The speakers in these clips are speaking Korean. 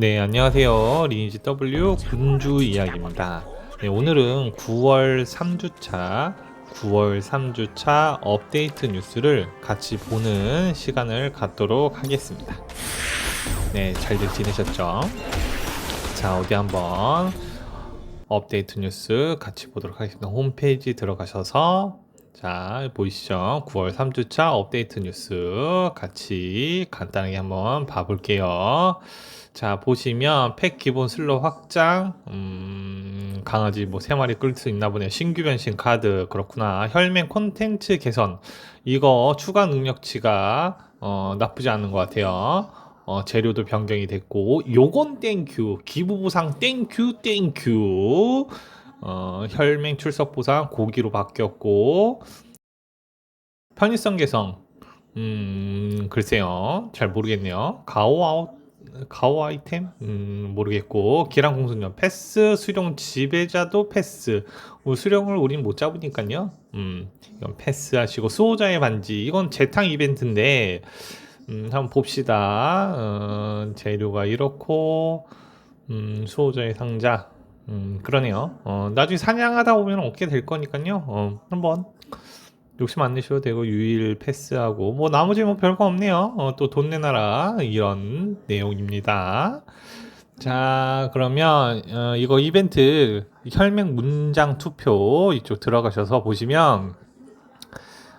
네, 안녕하세요. 리니지 W 군주 이야기입니다. 네, 오늘은 9월 3주차, 9월 3주차 업데이트 뉴스를 같이 보는 시간을 갖도록 하겠습니다. 네, 잘들 지내셨죠? 자, 어디 한번 업데이트 뉴스 같이 보도록 하겠습니다. 홈페이지 들어가셔서 자, 보이시죠? 9월 3주차 업데이트 뉴스 같이 간단하게 한번 봐볼게요. 자, 보시면 팩 기본 슬롯 확장, 음, 강아지 뭐세 마리 끌 수 있나 보네요. 신규 변신 카드, 그렇구나. 혈맹 콘텐츠 개선. 이거 추가 능력치가, 어, 나쁘지 않은 것 같아요. 어, 재료도 변경이 됐고, 요건 땡큐. 기부 보상 땡큐, 땡큐. 어, 혈맹 출석 보상 고기로 바뀌었고, 편의성 개선. 음, 글쎄요. 잘 모르겠네요. 가오 아웃, 가오 아이템? 음, 모르겠고. 기랑 공수년 패스, 수령 지배자도 패스. 뭐 수령을 우린 못 잡으니까요. 음, 이건 패스 하시고, 수호자의 반지. 이건 재탕 이벤트인데, 음, 한번 봅시다. 어, 재료가 이렇고, 음, 수호자의 상자. 음, 그러네요. 어, 나중에 사냥하다 보면 얻게 될 거니까요. 어, 한번 욕심 안 내셔도 되고 유일 패스하고 뭐 나머지 뭐 별거 없네요. 어, 또돈 내놔라 이런 내용입니다. 자 그러면 어, 이거 이벤트 혈맹 문장 투표 이쪽 들어가셔서 보시면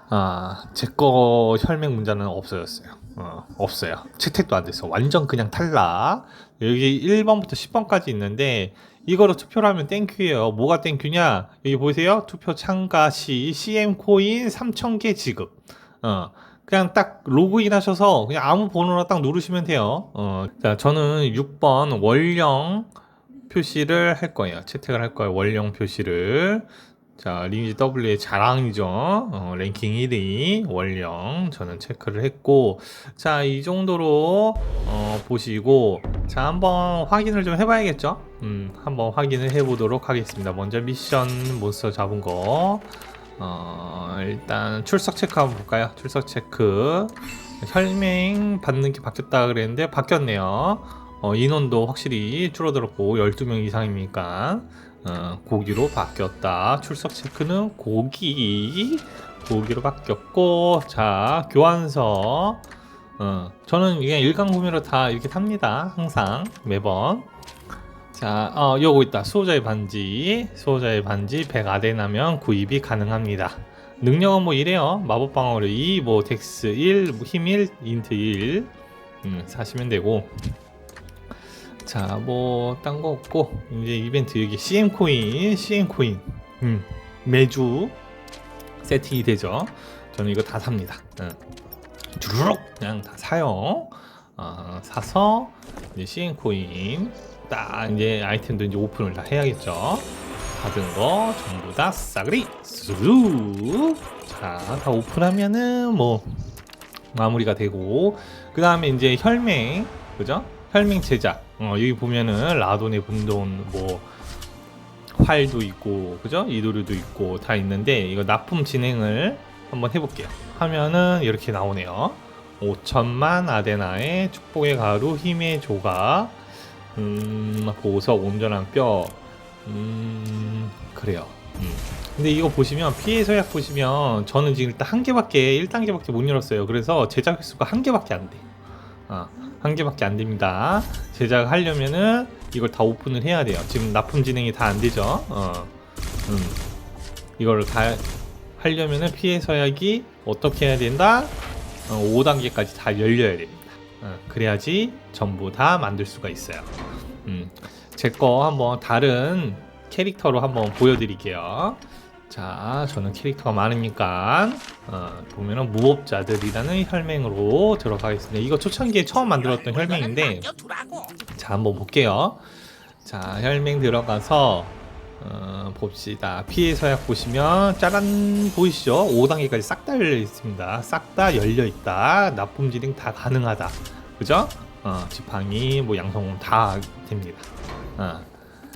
아 제 거 혈맹 문자는 없어졌어요. 어, 없어요. 채택도 안 됐어. 완전 그냥 탈락. 여기 1번부터 10번까지 있는데 이거로 투표를 하면 땡큐예요. 뭐가 땡큐냐? 여기 보세요. 투표 참가 시 CM 코인 3,000개 지급. 어. 그냥 딱 로그인 하셔서 그냥 아무 번호나 딱 누르시면 돼요. 어. 자, 저는 6번 원령 표시를 할 거예요. 채택을 할 거예요. 원령 표시를. 자, 리니지 W의 자랑이죠. 어, 랭킹 1위 원령 저는 체크를 했고 자, 이 정도로 어, 보시고 자, 한번 확인을 좀 해봐야겠죠? 음, 한번 확인을 해보도록 하겠습니다. 먼저 미션 몬스터 잡은 거 어, 일단 출석 체크 한번 볼까요? 출석 체크 혈맹 받는 게 바뀌었다 그랬는데 바뀌었네요. 어, 인원도 확실히 줄어들었고 12명 이상이니까 어, 고기로 바뀌었다. 출석 체크는 고기 고기로 바뀌었고 자 교환서 어, 저는 그냥 일강구매로 다 이렇게 탑니다. 항상 매번 자, 어, 요거 있다. 수호자의 반지. 수호자의 반지 100 아덴하면 구입이 가능합니다. 능력은 뭐 이래요. 마법 방어력 2, 뭐 덱스 1, 뭐힘 1, 인트 1. 음, 사시면 되고. 자, 뭐 딴 거 없고 이제 이벤트 여기 CM 코인, CM 코인. 음, 매주 세팅이 되죠. 저는 이거 다 삽니다. 음. 주르륵 그냥 다 사요. 어, 사서 이제 CM 코인 딱 이제 아이템도 이제 오픈을 다 해야겠죠. 받은 거 전부 다 싸그리 수루 자다 오픈하면은 뭐 마무리가 되고 그 다음에 이제 혈맹 그죠? 혈맹 제작 어, 여기 보면은 라돈의 분돈 뭐 활도 있고 그죠? 이도류도 있고 다 있는데 이거 납품 진행을 한번 해볼게요. 하면은 이렇게 나오네요. 5천만 아데나의 축복의 가루 힘의 조각 음, 보석 온전한 뼈. 음, 그래요. 음. 근데 이거 보시면 피해 서약 보시면 저는 지금 일단 한 개밖에 1단계밖에 못 열었어요. 그래서 제작 횟수가 한 개밖에 안 돼. 아, 한 개밖에 안 됩니다. 제작하려면은 이걸 다 오픈을 해야 돼요. 지금 납품 진행이 다 안 되죠. 어. 음. 이걸 다 하려면은 피해 서약이 어떻게 해야 된다? 어, 5단계까지 다 열려야 됩니다. 어, 그래야지 전부 다 만들 수가 있어요. 음, 제 거 한번 다른 캐릭터로 한번 보여드릴게요. 자, 저는 캐릭터가 많으니까 어, 보면은 무법자들이라는 혈맹으로 들어가겠습니다. 이거 초창기에 처음 만들었던 혈맹인데, 자 한번 볼게요. 자, 혈맹 들어가서 어, 봅시다. 피해 서약 보시면 짜란 보이시죠? 5단계까지 싹 다 열려 있습니다. 싹 다 열려 있다. 납품 진행 다 가능하다. 그죠? 어, 지팡이, 뭐 양성공 다 됩니다. 어.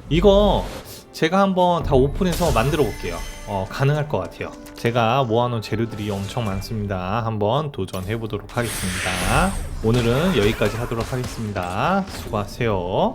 이거 제가 한번 다 오픈해서 만들어 볼게요. 어, 가능할 것 같아요. 제가 모아놓은 재료들이 엄청 많습니다. 한번 도전해 보도록 하겠습니다. 오늘은 여기까지 하도록 하겠습니다. 수고하세요.